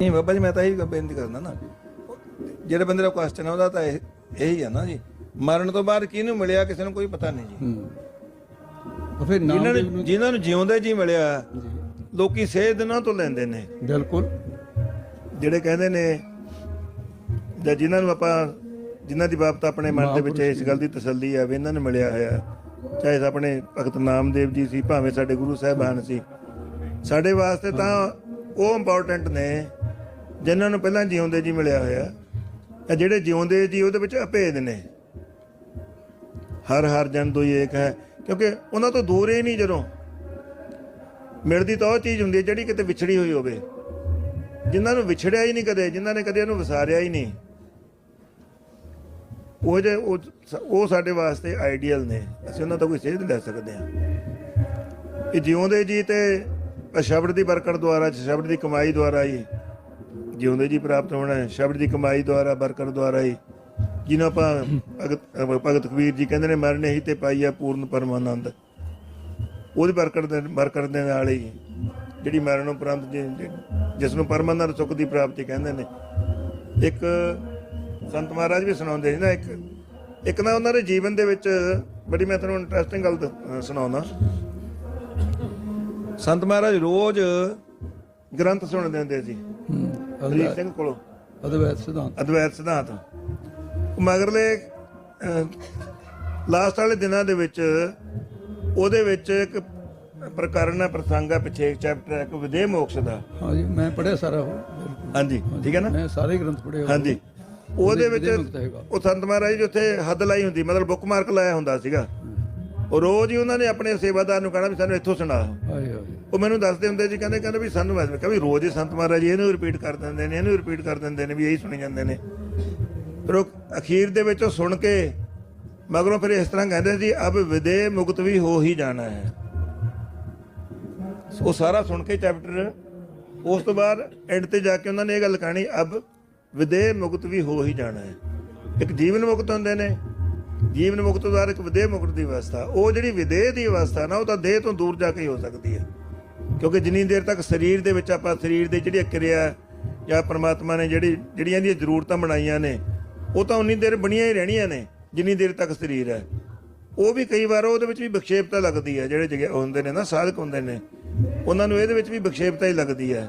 ਨਹੀਂ ਬਾਬਾ ਜੀ ਮੈਂ ਤਾਂ ਇਹੀ ਬੇਨਤੀ ਕਰਦਾ ਨਾ ਜਿਹੜੇ ਬੰਦੇ ਦਾ ਕੁਐਸਚਨ ਆ ਉਹਦਾ ਤਾਂ ਇਹ ਇਹੀ ਆ ਨਾ ਜੀ। ਮਰਨ ਤੋਂ ਬਾਅਦ ਕਿਹਨੂੰ ਮਿਲਿਆ ਕਿਸੇ ਨੂੰ ਕੋਈ ਪਤਾ ਨਹੀਂ ਜੀ। ਹੂੰ। ਤਾਂ ਫਿਰ ਜਿਨ੍ਹਾਂ ਦੇਵ ਨੂੰ ਨੂੰ ਜਿਨ੍ਹਾਂ ਨੂੰ ਜਿਉਂਦੇ ਜੀ ਮਿਲਿਆ ਜੀ। ਲੋਕੀ ਸੇਧ ਇਹਨਾਂ ਤੋਂ ਲੈਂਦੇ ਨੇ। ਬਿਲਕੁਲ। ਜਿਹੜੇ ਕਹਿੰਦੇ ਨੇ ਜਾਂ ਜਿਨ੍ਹਾਂ ਨੂੰ ਆਪਾਂ ਜਿਨ੍ਹਾਂ ਦੀ ਬਾਬਤ ਆਪਣੇ ਮਨ ਦੇ ਵਿੱਚ ਇਸ ਗੱਲ ਦੀ ਤਸੱਲੀ ਆ ਵੀ ਇਹਨਾਂ ਨੂੰ ਮਿਲਿਆ ਹੋਇਆ। ਚਾਹੇ ਆਪਣੇ ਭਗਤ ਨਾਮਦੇਵ ਜੀ ਸੀ ਭਾਵੇਂ ਸਾਡੇ ਗੁਰੂ ਸਾਹਿਬਾਨ ਸੀ। ਸਾਡੇ ਵਾਸਤੇ ਤਾਂ ਉਹ ਇੰਪੋਰਟੈਂਟ ਨੇ। ਜਿਨ੍ਹਾਂ ਨੂੰ ਪਹਿਲਾਂ ਜਿਉਂਦੇ ਜੀ ਮਿਲਿਆ ਹੋਇਆ, ਇਹ ਜਿਹੜੇ ਜਿਉਂਦੇ ਜੀ, ਉਹਦੇ ਵਿੱਚ ਅਭੇਦ ਨੇ। ਹਰ ਹਰ ਜਨ ਦੋ ਏਕ ਹੈ, ਕਿਉਂਕਿ ਉਹਨਾਂ ਤੋਂ ਦੂਰ ਹੀ ਨਹੀਂ ਜਦੋਂ ਮਿਲਦੀ ਤਾਂ ਉਹ ਚੀਜ਼ ਹੁੰਦੀ ਹੈ ਜਿਹੜੀ ਕਿਤੇ ਵਿਛੜੀ ਹੋਈ ਹੋਵੇ। ਜਿਨ੍ਹਾਂ ਨੂੰ ਵਿਛੜਿਆ ਹੀ ਨਹੀਂ ਕਦੇ, ਜਿਨ੍ਹਾਂ ਨੇ ਕਦੇ ਇਹਨੂੰ ਵਿਸਾਰਿਆ ਹੀ ਨਹੀਂ। ਉਹ ਜੇ ਉਹ ਸਾਡੇ ਵਾਸਤੇ ਆਈਡੀਅਲ ਨੇ, ਅਸੀਂ ਉਹਨਾਂ ਤੋਂ ਕੋਈ ਸੇਧ ਲੈ ਸਕਦੇ ਹਾਂ। ਇਹ ਜਿਉਂਦੇ ਜੀ ਤੇ ਸ਼ਬਦ ਦੀ ਬਰਕਤ ਦੁਆਰਾ, ਸ਼ਬਦ ਦੀ ਕਮਾਈ ਦੁਆਰਾ ਹੀ ਜਿਉਂਦੇ ਜੀ ਪ੍ਰਾਪਤ ਹੋਣਾ ਹੈ। ਸ਼ਬਦ ਦੀ ਕਮਾਈ ਦੁਆਰਾ ਬਰਕਤ ਦੁਆਰਾ ਹੀ। ਜਿਹਨੂੰ ਆਪਾਂ ਭਗਤ ਭਗਤ ਕਬੀਰ ਜੀ ਕਹਿੰਦੇ ਨੇ, ਮਰਨੇ ਹੀ ਤੇ ਪਾਈਆ ਪੂਰਨ ਪਰਮਾਨੰਦ। ਉਹਦੀ ਬਰਕਤ ਦੇ ਬਰਕਤ ਦੇ ਨਾਲ ਹੀ ਜਿਹੜੀ ਮਰਨ ਉਪਰੰਤ ਜਿ- ਜਿਸ ਨੂੰ ਪਰਮਾਨੰਦ ਸੁਖ ਦੀ ਪ੍ਰਾਪਤੀ ਕਹਿੰਦੇ ਨੇ। ਇੱਕ ਸੰਤ ਮਹਾਰਾਜ ਵੀ ਸੁਣਾਉਂਦੇ ਸੀ ਨਾ, ਇੱਕ ਇੱਕ ਨਾ ਉਹਨਾਂ ਦੇ ਜੀਵਨ ਦੇ ਵਿੱਚ ਬੜੀ ਮੈਂ ਤੁਹਾਨੂੰ ਇੰਟਰਸਟਿੰਗ ਗੱਲ ਦ- ਸੁਣਾਉਣਾ ਸੰਤ ਮਹਾਰਾਜ ਰੋਜ਼ ਗ੍ਰੰਥ ਸੁਣਦੇ ਹੁੰਦੇ ਸੀ। ਸਿੰਘ ਕੋਲੋਂ। ਅਦਵੈਤ ਸਿਧਾਂਤ। ਅਦਵੈਤ ਸਿਧਾਂਤ। ਉਹ ਮਗਰਲੇ ਲਾਸਟ ਵਾਲੇ ਦਿਨਾਂ ਦੇ ਵਿੱਚ ਉਹਦੇ ਵਿੱਚ ਇੱਕ ਪ੍ਰਕਰਨ ਹੈ ਪ੍ਰਸੰਗ ਹੈ ਪਿੱਛੇ ਇੱਕ ਚੈਪਟਰ ਹੈ ਇੱਕ ਵਿਦੇਹ ਮੋਕਸ਼ ਦਾ। ਹਾਂਜੀ ਮੈਂ ਪੜਿਆ ਸਾਰਾ ਉਹ। ਹਾਂਜੀ ਠੀਕ ਹੈ ਨਾ? ਮੈਂ ਸਾਰੇ ਗ੍ਰੰਥ ਪੜ੍ਹੇ। ਹਾਂਜੀ। ਉਹਦੇ ਵਿੱਚ। ਉਹ ਸੰਤ ਮਹਾਰਾਜ ਜੀ ਉੱਥੇ ਹੱਦ ਲਾਈ ਹੁੰਦੀ ਮਤਲਬ ਬੁੱਕ ਮਾਰਕ ਲਾਇਆ ਹੁੰਦਾ ਸੀਗਾ। ਉਹ ਰੋਜ਼ ਹੀ ਉਹਨਾਂ ਨੇ ਆਪਣੇ ਸੇਵਾਦਾਰ ਨੂੰ ਕਹਿਣਾ ਵੀ ਸਾਨੂੰ ਇੱਥੋਂ ਸੁਣਾ। ਉਹ ਮੈਨੂੰ ਦੱਸਦੇ ਹੁੰਦੇ ਸੀ ਕਹਿੰਦੇ ਕਹਿੰਦੇ ਵੀ ਸਾਨੂੰ ਮੈਂ ਕਿਹਾ ਵੀ ਰੋਜ਼ ਹੀ ਸੰਤ ਮਹਾਰਾਜ ਜੀ ਇਹਨੂੰ ਰਿਪੀਟ ਕਰ ਦਿੰਦੇ ਨੇ ਇਹਨੂੰ ਰਿਪੀਟ ਕਰ ਦਿੰਦੇ ਨੇ ਵੀ ਇਹੀ ਸੁਣੀ ਜਾਂਦੇ ਨੇ। ਫਿਰ ਉਹ ਅਖੀਰ ਦੇ ਵਿੱਚ ਉਹ ਸੁਣ ਕੇ ਮਗਰੋਂ ਫਿਰ ਇਸ ਤਰ੍ਹਾਂ ਕਹਿੰਦੇ ਸੀ ਅਬ ਵਿਦੇ ਮੁਕਤ ਵੀ ਹੋ ਹੀ ਜਾਣਾ ਹੈ। ਉਹ ਸਾਰਾ ਸੁਣ ਕੇ ਚੈਪਟਰ ਉਸ ਤੋਂ ਬਾਅਦ ਐਂਡ ਤੇ ਜਾ ਕੇ ਉਹਨਾਂ ਨੇ ਇਹ ਗੱਲ ਕਹਾਣੀ ਅਬ ਵਿਦੇ ਮੁਕਤ ਵੀ ਹੋ ਹੀ ਜਾਣਾ ਹੈ। ਇੱਕ ਜੀਵਨ ਮੁਕਤ ਹੁੰਦੇ ਨੇ। ਜੀਵਨ ਮੁਕਤ ਤੋਂ ਇੱਕ ਵਿਦੇਹ ਮੁਕਤ ਦੀ ਅਵਸਥਾ ਉਹ ਜਿਹੜੀ ਵਿਦੇਹ ਦੀ ਅਵਸਥਾ ਨਾ, ਉਹ ਤਾਂ ਦੇਹ ਤੋਂ ਦੂਰ ਜਾ ਕੇ ਹੋ ਸਕਦੀ ਹੈ। ਕਿਉਂਕਿ ਜਿੰਨੀ ਦੇਰ ਤੱਕ ਸਰੀਰ ਦੇ ਵਿੱਚ ਆਪਾਂ ਸਰੀਰ ਦੀ ਜਿਹੜੀ ਕਿਰਿਆ ਜਾਂ ਪਰਮਾਤਮਾ ਨੇ ਜਿਹੜੀ, ਜਿਹੜੀਆਂ ਦੀਆਂ ਜ਼ਰੂਰਤਾਂ ਬਣਾਈਆਂ ਨੇ, ਉਹ ਤਾਂ ਉਨੀ ਦੇਰ ਬਣੀਆਂ ਹੀ ਰਹਿਣੀਆਂ ਨੇ, ਜਿੰਨੀ ਦੇਰ ਤੱਕ ਸਰੀਰ ਹੈ। ਉਹ ਵੀ ਕਈ ਵਾਰ ਉਹਦੇ ਵਿੱਚ ਵੀ ਵਿਖੇਪਤਾ ਲੱਗਦੀ ਹੈ, ਜਿਹੜੇ ਜਗ੍ਹਾ ਹੁੰਦੇ ਨੇ ਨਾ, ਸਾਧਕ ਹੁੰਦੇ ਨੇ, ਉਹਨਾਂ ਨੂੰ ਇਹਦੇ ਵਿੱਚ ਵੀ ਵਿਖੇਪਤਾ ਹੀ ਲੱਗਦੀ ਹੈ।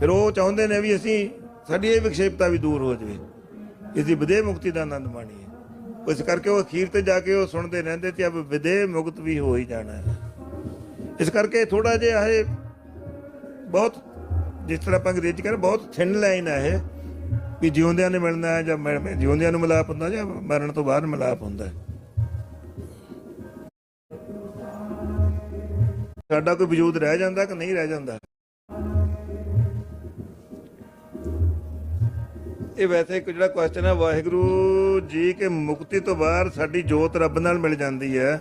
ਫਿਰ ਉਹ ਚਾਹੁੰਦੇ ਨੇ ਵੀ ਅਸੀਂ, ਸਾਡੀ ਇਹ ਵਿਖੇਪਤਾ ਵੀ ਦੂਰ ਹੋ ਜਾਵੇ। ਇਸ ਦੀ ਵਿਦੇ ਮੁਕਤੀ ਦਾ ਆਨੰਦ ਮਾਣੀਏ। ਇਸ ਕਰਕੇ ਉਹ ਅਖੀਰ ਤੇ ਜਾ ਕੇ ਉਹ ਸੁਣਦੇ ਰਹਿੰਦੇ ਤੇ ਅਬ ਵਿਦੇ ਮੁਕਤ ਵੀ ਹੋ ਹੀ ਜਾਣਾ ਹੈ। ਇਸ ਕਰਕੇ ਥੋੜਾ ਜਿਹਾ ਇਹ ਬਹੁਤ, ਜਿਸ ਤਰ੍ਹਾਂ ਆਪਾਂ ਅੰਗਰੇਜ਼ੀ ਕਹਿੰਦੇ, ਬਹੁਤ ਥਿਨ ਲਾਈਨ ਹੈ ਇਹ, ਵੀ ਜਿਉਂਦਿਆਂ ਨੇ ਮਿਲਣਾ ਹੈ ਜਾਂ ਮਰ- ਜਿਉਂਦਿਆਂ ਨੂੰ ਮਿਲਾਪ ਹੁੰਦਾ ਜਾਂ ਮਰਨ ਤੋਂ ਬਾਅਦ ਮਿਲਾਪ ਹੁੰਦਾ ਸਾਡਾ ਕੋਈ ਵਜੂਦ ਰਹਿ ਜਾਂਦਾ ਕਿ ਨਹੀਂ ਰਹਿ ਜਾਂਦਾ? ਇਹ ਵੈਸੇ ਇੱਕ ਜਿਹੜਾ ਕੁਐਸਚਨ ਹੈ, ਵਾਹਿਗੁਰੂ ਜੀ ਕਿ ਮੁਕਤੀ ਤੋਂ ਬਾਅਦ ਸਾਡੀ ਜੋਤ ਰੱਬ ਨਾਲ ਮਿਲ ਜਾਂਦੀ ਹੈ।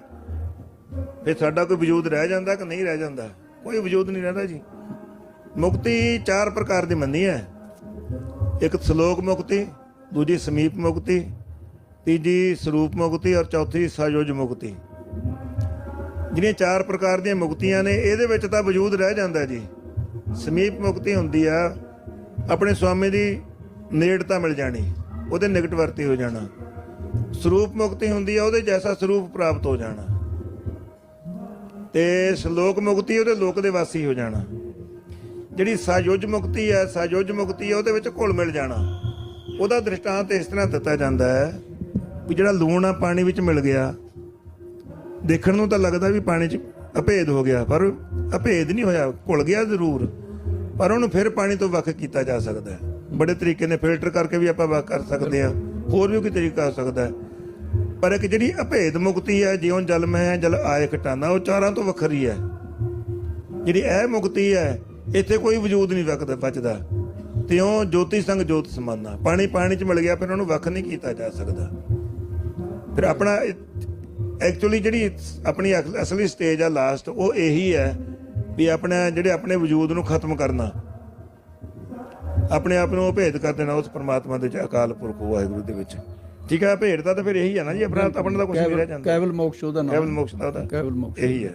ਫਿਰ ਸਾਡਾ ਕੋਈ ਵਜੂਦ ਰਹਿ ਜਾਂਦਾ ਕਿ ਨਹੀਂ ਰਹਿ ਜਾਂਦਾ? ਕੋਈ ਵਜੂਦ ਨਹੀਂ ਰਹਿੰਦਾ ਜੀ। ਮੁਕਤੀ ਚਾਰ ਪ੍ਰਕਾਰ ਦੀ ਮੰਨੀ ਹੈ। ਇੱਕ ਸ਼ਲੋਕ ਮੁਕਤੀ, ਦੂਜੀ ਸਮੀਪ ਮੁਕਤੀ, ਤੀਜੀ ਸਰੂਪ ਮੁਕਤੀ ਔਰ ਚੌਥੀ ਸਾਯੋਜ ਮੁਕਤੀ। ਜਿਹੜੀਆਂ ਚਾਰ ਪ੍ਰਕਾਰ ਦੀਆਂ ਮੁਕਤੀਆਂ ਨੇ, ਇਹਦੇ ਵਿੱਚ ਤਾਂ ਵਜੂਦ ਰਹਿ ਜਾਂਦਾ ਜੀ। ਸਮੀਪ ਮੁਕਤੀ ਹੁੰਦੀ ਆ। ਆਪਣੇ ਸਵਾਮੀ ਦੀ ਨੇੜਤਾ ਮਿਲ ਜਾਣੀ, ਉਹਦੇ ਨਿਕਟ ਵਰਤੀ ਹੋ ਜਾਣਾ। ਸਰੂਪ ਮੁਕਤੀ ਹੁੰਦੀ ਆ, ਉਹਦੇ ਜੈਸਾ ਸਰੂਪ ਪ੍ਰਾਪਤ ਹੋ ਜਾਣਾ। ਤੇ ਸ਼ਲੋਕ ਮੁਕਤੀ ਉਹਦੇ ਲੋਕ ਦੇ ਵਾਸੀ ਹੋ ਜਾਣਾ। ਜਿਹੜੀ ਸਾਯੋਜ ਮੁਕਤੀ ਹੈ ਸਾਯੋਜ ਮੁਕਤੀ ਹੈ ਉਹਦੇ ਵਿੱਚ ਘੁਲ ਮਿਲ ਜਾਣਾ। ਉਹਦਾ ਦ੍ਰਿਸ਼ਟਾਂਤ ਇਸ ਤਰ੍ਹਾਂ ਦਿੱਤਾ ਜਾਂਦਾ ਹੈ ਵੀ ਜਿਹੜਾ ਲੂਣ ਆ, ਪਾਣੀ ਵਿੱਚ ਮਿਲ ਗਿਆ। ਦੇਖਣ ਨੂੰ ਤਾਂ ਲੱਗਦਾ ਵੀ ਪਾਣੀ 'ਚ ਅਭੇਦ ਹੋ ਗਿਆ, ਪਰ ਅਭੇਦ ਨਹੀਂ ਹੋਇਆ, ਘੁਲ ਗਿਆ ਜ਼ਰੂਰ। ਪਰ ਉਹਨੂੰ ਫਿਰ ਪਾਣੀ ਤੋਂ ਵੱਖ ਕੀਤਾ ਜਾ ਸਕਦਾ ਹੈ। ਬੜੇ ਤਰੀਕੇ ਨੇ ਫਿਲਟਰ ਕਰਕੇ ਵੀ ਆਪਾਂ ਵੱਖ ਕਰ ਸਕਦੇ ਹਾਂ। ਹੋਰ ਵੀ ਕੋਈ ਤਰੀਕਾ ਹੋ ਸਕਦਾ ਪਰ ਇੱਕ ਜਿਹੜੀ ਅਭੇਦ ਮੁਕਤੀ ਹੈ, ਜਿਉਂ ਜਲ ਮੈਂ ਜਲ ਆਏ ਘਟਾਨਾ ਉਹ ਚਾਰਾਂ ਤੋਂ ਵੱਖਰੀ ਹੈ। ਜਿਹੜੀ ਇਹ ਮੁਕਤੀ ਹੈ, ਇੱਥੇ ਕੋਈ ਵਜੂਦ ਨਹੀਂ ਵਕਤ ਬਚਦਾ। ਤਿਉਂ ਜੋਤੀ ਸੰਗ ਜੋਤ ਸਮਾਨਾ। ਪਾਣੀ ਪਾਣੀ ਚ ਮਿਲ ਗਿਆ, ਫਿਰ ਉਹਨੂੰ ਵੱਖ ਨਹੀਂ ਕੀਤਾ ਜਾ ਸਕਦਾ। ਫਿਰ ਆਪਣਾ ਐਕਚੁਅਲੀ ਜਿਹੜੀ ਆਪਣੀ ਅਖ- ਅਸਲੀ ਸਟੇਜ ਆ ਲਾਸਟ ਉਹ ਇਹੀ ਹੈ ਵੀ ਆਪਣੇ ਜਿਹੜੇ ਆਪਣੇ ਵਜੂਦ ਨੂੰ ਖਤਮ ਕਰਨਾ। ਆਪਣੇ ਆਪ ਨੂੰ ਭੇਦ ਕਰ ਦੇਣਾ ਉਸ ਪ੍ਰਮਾਤਮਾ ਦੇ ਅਕਾਲ ਪੁਰਖ ਵਾਹਿਗੁਰੂ ਦੇ ਵਿੱਚ। ਠੀਕ ਹੈ ਭੇਦ ਦਾ ਤਾਂ ਫਿਰ ਇਹੀ ਹੈ ਨਾ ਜੀ ਆਪਣਾ ਆਪਣਾ ਤਾਂ ਕੁਝ ਨਹੀਂ ਰਹਿ ਜਾਂਦਾ। ਕੇਵਲ ਮੋਕਸ਼ ਉਹਦਾ ਨਾਮ। ਕੇਵਲ ਮੋਕਸ਼ ਦਾ ਉਹਦਾ। ਕੇਵਲ ਮੋਕਸ਼। ਇਹੀ ਹੈ।